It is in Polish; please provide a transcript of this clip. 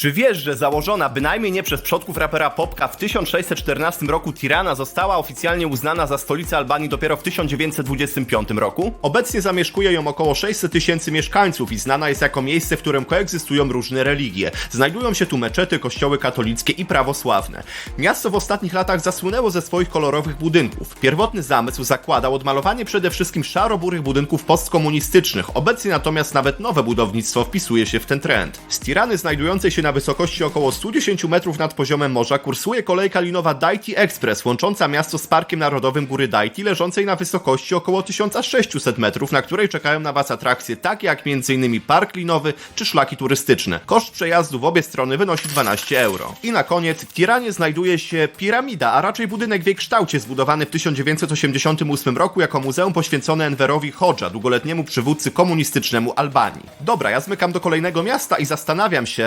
Czy wiesz, że założona bynajmniej nie przez przodków rapera Popka w 1614 roku Tirana została oficjalnie uznana za stolicę Albanii dopiero w 1925 roku? Obecnie zamieszkuje ją około 600 tysięcy mieszkańców i znana jest jako miejsce, w którym koegzystują różne religie. Znajdują się tu meczety, kościoły katolickie i prawosławne. Miasto w ostatnich latach zasłynęło ze swoich kolorowych budynków. Pierwotny zamysł zakładał odmalowanie przede wszystkim szaro-burych budynków postkomunistycznych. Obecnie natomiast nawet nowe budownictwo wpisuje się w ten trend. Z Tirany znajdującej się na wysokości około 110 metrów nad poziomem morza kursuje kolejka linowa Daiti Express, łącząca miasto z Parkiem Narodowym Góry Daiti, leżącej na wysokości około 1600 metrów, na której czekają na Was atrakcje takie jak m.in. park linowy czy szlaki turystyczne. Koszt przejazdu w obie strony wynosi 12 euro. I na koniec w Tiranie znajduje się piramida, a raczej budynek w jej kształcie, zbudowany w 1988 roku jako muzeum poświęcone Enverowi Hodża, długoletniemu przywódcy komunistycznemu Albanii. Dobra, ja zmykam do kolejnego miasta i zastanawiam się,